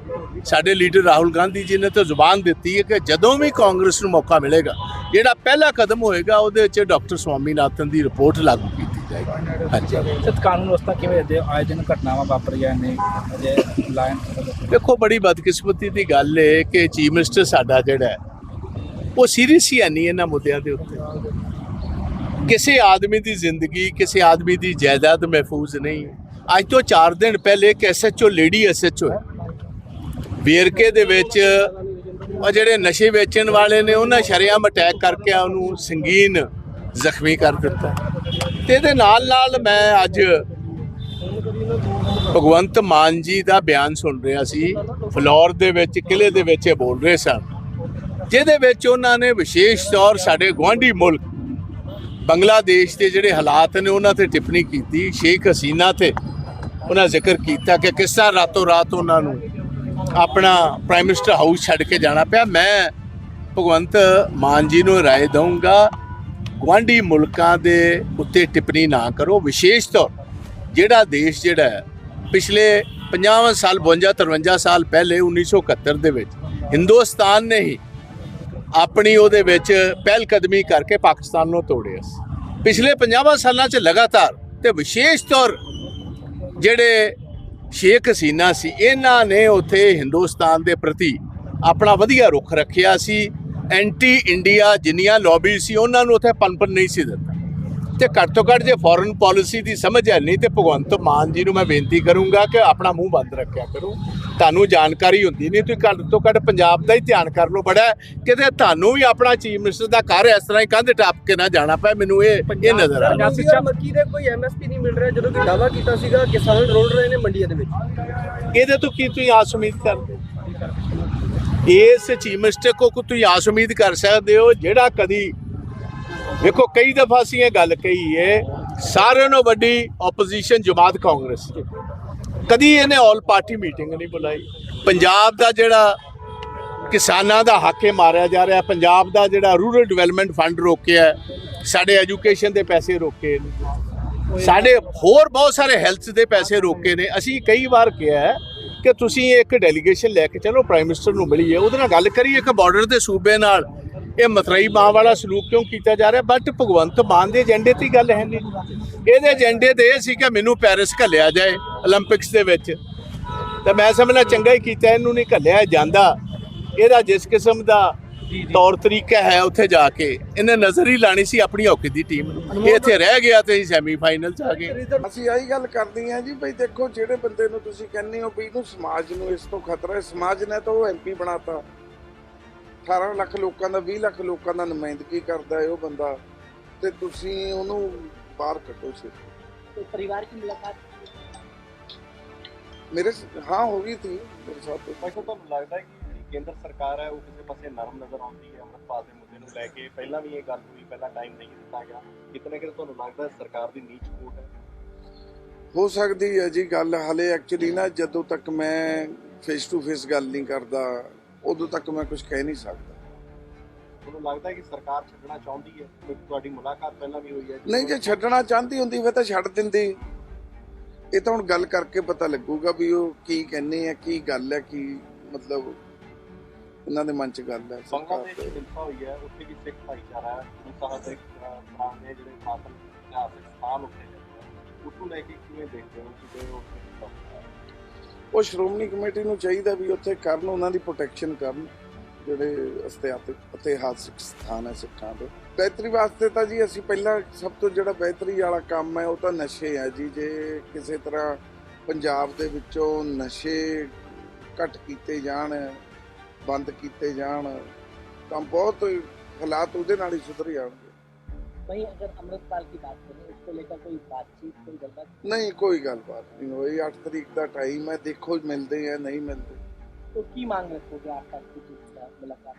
ਸਾਡੇ ਲੀਡਰ ਰਾਹੁਲ ਗਾਂਧੀ ਜੀ ਨੇ ਤਾਂ ਜ਼ੁਬਾਨ ਦਿੱਤੀ ਹੈ ਕਿ ਜਦੋਂ ਵੀ ਕਾਂਗਰਸ ਨੂੰ ਮੌਕਾ ਮਿਲੇਗਾ, ਜਿਹੜਾ ਪਹਿਲਾ ਕਦਮ ਹੋਏਗਾ, ਉਹਦੇ ਵਿੱਚ ਡਾਕਟਰ ਸਵਾਮੀਨਾਥਨ ਦੀ ਰਿਪੋਰਟ ਲਾਗੂ ਜਾਏਗੀ ਹਾਂਜੀ। ਤੇ ਕਾਨੂੰਨ ਵਿਵਸਥਾ ਕਿਵੇਂ ਦੇ ਆਏ ਦਿਨ ਘਟਨਾਵਾਂ ਵਾਪਰੀਆਂ ਨੇ? ਅਜੇ ਲਾਇਨ ਦੇਖੋ ਬੜੀ ਬਦਕਿਸਮਤੀ ਦੀ ਗੱਲ ਹੈ ਕਿ ਚੀਫ ਮਿਨਿਸਟਰ ਸਾਡਾ ਜਿਹੜਾ ਉਹ ਸੀਰੀਅਸ ਹੀ ਨਹੀਂ ਇਹਨਾਂ ਮੁੱਦਿਆਂ ਦੇ ਉੱਤੇ। ਕਿਸੇ ਆਦਮੀ ਦੀ ਜ਼ਿੰਦਗੀ ਕਿਸੇ ਆਦਮੀ ਦੀ ਜਾਇਦਾਦ ਮਹਿਫੂਜ਼ ਨਹੀਂ। ਅੱਜ ਤੋਂ 4 ਦਿਨ ਪਹਿਲੇ ਇੱਕ ਐਸਐਚਓ ਲੇਡੀ ਐਸਐਚਓ ਹੈ। ਵੇਰਕੇ ਦੇ ਵਿੱਚ ਉਹ ਜਿਹੜੇ ਨਸ਼ੇ ਵੇਚਣ ਵਾਲੇ ਨੇ ਉਹਨਾਂ ਸ਼ਰੇਆਮ ਅਟੈਕ ਕਰਕੇ ਉਹਨੂੰ ਸੰਗੀਨ ਜ਼ਖਮੀ ਕਰ ਦਿੱਤਾ। ਤੇ ਇਹਦੇ ਨਾਲ ਨਾਲ ਮੈਂ ਅੱਜ ਭਗਵੰਤ ਮਾਨ ਜੀ ਦਾ ਬਿਆਨ ਸੁਣ ਰਿਹਾ ਸੀ। ਫਲੋਰ ਦੇ ਵਿੱਚ ਕਿਲੇ ਦੇ ਵਿੱਚ ਇਹ ਬੋਲ ਰਹੇ ਸਨ। ਜਿਹਦੇ ਵਿੱਚ ਉਹਨਾਂ ਨੇ ਵਿਸ਼ੇਸ਼ ਤੌਰ ਸਾਡੇ ਗੁਆਂਢੀ ਮੁਲਕ ਬੰਗਲਾਦੇਸ਼ ਦੇ ਜਿਹੜੇ ਹਾਲਾਤ ਨੇ, ਉਹਨਾਂ ਤੇ ਟਿੱਪਣੀ ਕੀਤੀ, ਸ਼ੇਖ ਹਸੀਨਾ ਤੇ ਉਹਨਾਂ ਜ਼ਿਕਰ ਕੀਤਾ ਕਿ ਕਿਸ ਤਰ੍ਹਾਂ ਰਾਤੋਂ ਰਾਤ ਉਹਨਾਂ ਨੂੰ ਆਪਣਾ ਪ੍ਰਾਈਮ ਮਿਨਿਸਟਰ ਹਾਊਸ ਛੱਡ ਕੇ ਜਾਣਾ ਪਿਆ। ਮੈਂ ਭਗਵੰਤ ਮਾਨ ਜੀ ਨੂੰ ਰਾਏ ਦਊਂਗਾ ਗੁਆਂਢੀ ਮੁਲਕਾਂ ਦੇ ਉੱਤੇ ਟਿੱਪਣੀ ਨਾ ਕਰੋ। ਵਿਸ਼ੇਸ਼ ਤੌਰ ਜਿਹੜਾ ਦੇਸ਼ ਜਿਹੜਾ ਪਿਛਲੇ 50 ਸਾਲ 52 53 ਸਾਲ ਪਹਿਲੇ 1971 ਦੇ ਵਿੱਚ ਹਿੰਦੁਸਤਾਨ ਨੇ ਹੀ ਆਪਣੀ ਉਹਦੇ ਵਿੱਚ ਪਹਿਲ ਕਦਮੀ ਕਰਕੇ ਪਾਕਿਸਤਾਨ ਨੂੰ ਤੋੜਿਆ ਸੀ। ਪਿਛਲੇ 50 ਸਾਲਾਂ 'ਚ ਲਗਾਤਾਰ ਤੇ ਵਿਸ਼ੇਸ਼ ਤੌਰ ਜਿਹੜੇ ਸ਼ੇਖ ਹਸੀਨਾ ਸੀ, ਇਹਨਾਂ ਨੇ ਉੱਥੇ ਹਿੰਦੁਸਤਾਨ ਦੇ ਪ੍ਰਤੀ ਆਪਣਾ ਵਧੀਆ ਰੁਖ ਰੱਖਿਆ ਸੀ। ਐਂਟੀ ਇੰਡੀਆ ਜਿੰਨੀਆਂ ਲੌਬੀ ਸੀ ਉਹਨਾਂ ਨੂੰ ਉੱਥੇ ਪਨਪਨ ਨਹੀਂ ਸੀ ਦਿੱਤਾ। ਤੇ ਘੱਟ ਤੋਂ ਘੱਟ ਜੇ ਫੋਰਨ ਪਾਲਿਸੀ ਦੀ ਸਮਝ ਹੈ ਨਹੀਂ ਤੇ ਭਗਵੰਤ ਮਾਨ ਜੀ ਨੂੰ ਮੈਂ ਬੇਨਤੀ ਕਰੂੰਗਾ ਕਿ ਆਪਣਾ ਮੂੰਹ ਬੰਦ ਰੱਖਿਆ ਕਰੋ। ਤੁਹਾਨੂੰ ਜਾਣਕਾਰੀ ਹੁੰਦੀ ਨਹੀਂ ਤੁਸੀਂ ਘੱਟ ਤੋਂ ਘੱਟ ਪੰਜਾਬ ਦਾ ਹੀ ਧਿਆਨ ਕਰ ਲਓ ਬੜਾ। ਕਿਤੇ ਤੁਹਾਨੂੰ ਵੀ ਆਪਣਾ ਚੀਫ ਮਿਨਿਸਟਰ ਦਾ ਘਰ ਇਸ ਤਰ੍ਹਾਂ ਹੀ ਕੰਧ ਟੱਪ ਕੇ ਨਾ ਜਾਣਾ ਪਏ ਮੈਨੂੰ ਇਹ ਇਹ ਨਜ਼ਰ ਆ ਪੰਜਾਬ ਸਿੱਖਿਆ- ਮੱਕੀ ਦੇ ਕੋਈ ਐਮਐਸਪੀ ਨਹੀਂ ਮਿਲ ਰਿਹਾ ਜਦੋਂ ਕਿ ਦਾਵਾ ਕੀਤਾ ਸੀਗਾ ਕਿਸਾਨ ਰੋਲ ਰਹੇ ਨੇ ਮੰਡੀਆਂ ਦੇ ਵਿੱਚ। ਇਹਦੇ ਤੋਂ ਕੀ ਤੁਸੀਂ ਆਸ ਉਮੀਦ ਕਰਦੇ? ਇਸ ਚੀਫ ਮਿਨਿਸਟਰ ਕੋ ਤੁਸੀਂ ਆਸ ਉਮੀਦ ਕਰ ਸਕਦੇ ਹੋ, ਜਿਹੜਾ ਕਦੀ ਵੇਖੋ ਕਈ ਦਫਾ ਅਸੀਂ ਇਹ ਗੱਲ ਕਹੀ ਹੈ ਸਾਰਿਆਂ ਨੂੰ ਵੱਡੀ ਆਪੋਜੀਸ਼ਨ ਜਮਾਤ ਕਾਂਗਰਸ ਕਦੀ ਇਹਨੇ ਆਲ ਪਾਰਟੀ ਮੀਟਿੰਗ ਨਹੀਂ ਬੁਲਾਈ। ਪੰਜਾਬ ਦਾ ਜਿਹੜਾ ਕਿਸਾਨਾਂ ਦਾ ਹੱਕ ਮਾਰਿਆ ਜਾ ਰਿਹਾ, ਪੰਜਾਬ ਦਾ ਜਿਹੜਾ ਰੂਰਲ ਡਿਵੈਲਪਮੈਂਟ ਫੰਡ ਰੋਕਿਆ, ਸਾਡੇ ਐਜੂਕੇਸ਼ਨ ਦੇ ਪੈਸੇ ਰੋਕੇ ਨੇ। ਸਾਡੇ ਹੋਰ ਬਹੁਤ ਸਾਰੇ ਹੈਲਥ ਦੇ ਪੈਸੇ ਰੋਕੇ ਨੇ। ਅਸੀਂ ਕਈ ਵਾਰ ਕਿਹਾ ਕਿ ਤੁਸੀਂ ਇੱਕ ਡੈਲੀਗੇਸ਼ਨ ਲੈ ਕੇ ਚਲੋ ਪ੍ਰਾਈਮ ਮਿਨਿਸਟਰ ਨੂੰ ਮਿਲੀਏ। ਉਹਦੇ ਨਾਲ ਗੱਲ ਕਰੀਏ ਇੱਕ ਬਾਰਡਰ ਦੇ ਸੂਬੇ ਨਾਲ। ਇਹ ਮਤਰਈ ਮਾਂ ਵਾਲਾ ਸਲੂਕ ਕਿਉਂ ਕੀਤਾ ਜਾ ਰਿਹਾ? ਬਟ ਭਗਵੰਤ ਮਾਨ ਦੇ ਏਜੰਡੇ ਤੇ ਗੱਲ ਹੈ ਨਹੀਂ। ਇਹਦੇ ਏਜੰਡੇ ਤੇ ਇਹ ਸੀ ਕਿ ਮੈਨੂੰ ਪੈਰਿਸ ਘੱਲਿਆ ਜਾਏ 올림픽ਸ ਦੇ ਵਿੱਚ। ਤਾਂ ਮੈਂ ਸਮਝਣਾ ਚੰਗਾ ਹੀ ਕੀਤਾ, ਇਹਨੂੰ ਨਹੀਂ ਘੱਲਿਆ ਜਾਂਦਾ। ਇਹਦਾ ਜਿਸ ਕਿਸਮ ਦਾ ਤੌਰ ਤਰੀਕਾ ਹੈ ਉੱਥੇ ਜਾ ਕੇ। ਇਹਨੇ ਨਜ਼ਰ ਹੀ ਲਾਣੀ ਸੀ ਆਪਣੀ ਹਾਕੀ ਦੀ ਟੀਮ ਨੂੰ। ਇਹ ਇੱਥੇ ਰਹਿ ਗਿਆ ਤੇ ਸੈਮੀ ਚ ਆ ਗਏ। ਅਸੀਂ ਆਹੀ ਗੱਲ ਕਰਦੀ ਆ ਜੀ ਭਈ ਦੇਖੋ ਜਿਹੜੇ ਬੰਦੇ ਨੂੰ ਤੁਸੀਂ ਕਹਿੰਦੇ ਹੋ ਵੀ ਇਹਨੂੰ ਸਮਾਜ ਨੂੰ ਇਸ ਤੋਂ ਖਤਰਾ ਹੈ। ਸਮਾਜ ਨੇ ਤਾਂ ਉਹ ਐਮਪੀ ਬਣਾਤਾ। 18 ਲੱਖ ਲੋਕਾਂ ਦਾ 20 ਲੱਖ ਲੋਕਾਂ ਦਾ ਨੁਮਾਇੰਦਗੀ ਕਰਦਾ ਹੈ ਉਹ ਬੰਦਾ। ਤੇ ਤੁਸੀਂ ਉਹਨੂੰ ਬਾਹਰ ਕੱਢੋ ਸੇ ਪਰਿਵਾਰ ਦੀ ਮੁਲਾਕਾਤ? ਮੇਰੇ ਹਾਂ ਹੋ ਗਈ ਸੀ। ਮੇਰੇ ਸਾਥ ਪਰ ਤੁਹਾਨੂੰ ਲੱਗਦਾ ਕਿ ਕੇਂਦਰ ਸਰਕਾਰ ਹੈ ਉਹ ਕਿਸੇ ਪਾਸੇ ਨਰਮ ਨਜ਼ਰ ਆਉਂਦੀ ਹੈ। ਅੰਮ੍ਰਿਤਪਾਲ ਦੇ ਮੁੱਦੇ ਨੂੰ ਲੈ ਕੇ ਪਹਿਲਾਂ ਵੀ ਇਹ ਗੱਲ ਹੋਈ ਪਹਿਲਾਂ ਟਾਈਮ ਨਹੀਂ ਦਿੱਤਾ ਗਿਆ। ਕਿਤੇ ਨਾ ਕਿਤੇ ਤੁਹਾਨੂੰ ਲੱਗਦਾ ਸਰਕਾਰ ਦੀ ਨੀਚ ਸਪੋਰਟ ਹੈ? ਹੋ ਸਕਦੀ ਹੈ ਜੀ ਗੱਲ। ਹਾਲੇ ਐਕਚੁਅਲੀ ਨਾ ਜਦੋਂ ਤੱਕ ਮੈਂ ਫੇਸ ਟੂ ਫੇਸ ਗੱਲ ਨਹੀਂ ਕਰਦਾ ਉਦੋਂ ਤੱਕ ਮੈਂ ਕੁਝ ਕਹਿ ਨਹੀਂ ਸਕਦਾ। ਤੁਹਾਨੂੰ ਲੱਗਦਾ ਕਿ ਸਰਕਾਰ ਛੱਡਣਾ ਚਾਹੁੰਦੀ ਹੈ? ਤੁਹਾਡੀ ਮੁਲਾਕਾਤ ਪਹਿਲਾਂ ਵੀ ਹੋਈ ਹੈ? ਨਹੀਂ ਜੇ ਛੱਡਣਾ ਚਾਹੁੰਦੀ ਹੁੰਦੀ ਫਿਰ ਤਾਂ ਛੱਡ ਦਿੰਦੀ। ਇਹ ਤਾਂ ਹੁਣ ਗੱਲ ਕਰਕੇ ਪਤਾ ਲੱਗੂਗਾ ਵੀ ਉਹ ਕੀ ਕਹਿੰਦੇ ਆ ਕੀ ਗੱਲ ਹੈ ਕੀ ਮਤਲਬ ਉਹਨਾਂ ਦੇ ਮਨ 'ਚ ਗੱਲ ਹੈ ਸਰਕਾਰ ਬੰਗਲਾਦੇਸ਼ ਦੇ। ਦੀ। ਹਿੰਸਾ ਹੋਈ ਹੈ? ਉੱਥੇ ਵੀ ਸਿੱਖ ਭਾਈਚਾਰਾ ਹੈ। ਮੁਸਤਾਹਦ ਦੇ ਪੁਰਾਣੇ ਜਿਹੜੇ ਸਾਸਨ ਇਤਿਹਾਸਕ ਸਥਾਨ ਉੱਥੇ ਜਾਂਦੇ ਆ। ਉਸ ਨੂੰ ਲੈ ਕੇ ਕਿਵੇਂ ਦੇਖਦੇ ਹੋ? ਕਿ ਜੇ ਉੱਥੇ ਹਿੰਸਾ ਹੋਈ ਹੈ? ਉਹ ਸ਼੍ਰੋਮਣੀ ਕਮੇਟੀ ਨੂੰ ਚਾਹੀਦਾ ਵੀ ਉੱਥੇ ਕਰਨ ਉਹਨਾਂ ਦੀ ਪ੍ਰੋਟੈਕਸ਼ਨ ਕਰਨ ਜਿਹੜੇ ਇਤਿਹਾਸਕ ਇਤਿਹਾਸਕ ਸਥਾਨ ਹੈ ਸਿੱਖਾਂ ਦੇ। ਬਿਹਤਰੀ ਵਾਸਤੇ ਤਾਂ ਜੀ ਅਸੀਂ ਪਹਿਲਾਂ ਸਭ ਤੋਂ ਜਿਹੜਾ ਬਿਹਤਰੀ ਵਾਲਾ ਕੰਮ ਹੈ ਉਹ ਤਾਂ ਨਸ਼ੇ ਹੈ ਜੀ। ਜੇ ਕਿਸੇ ਤਰ੍ਹਾਂ ਪੰਜਾਬ ਦੇ ਵਿੱਚੋਂ ਨਸ਼ੇ ਘੱਟ ਕੀਤੇ ਜਾਣ ਬੰਦ ਕੀਤੇ ਜਾਣ ਤਾਂ ਬਹੁਤ ਹਾਲਾਤ ਉਹਦੇ ਨਾਲ ਹੀ ਸੁਧਰ ਜਾਣਗੇ वहीं अगर अमृतपाल की बात करें उसको लेकर कोई बातचीत कोई गलबात ਨਹੀਂ ਕੋਈ ਗੱਲਬਾਤ ਨਹੀਂ ਹੋਈ 8 ਤਰੀਕ ਦਾ ਟਾਈਮ ਹੈ ਦੇਖੋ ਮਿਲਦੇ ਆ ਨਹੀਂ ਮਿਲਦੇ तो की मांग रखोगे आप तक की मुलाकात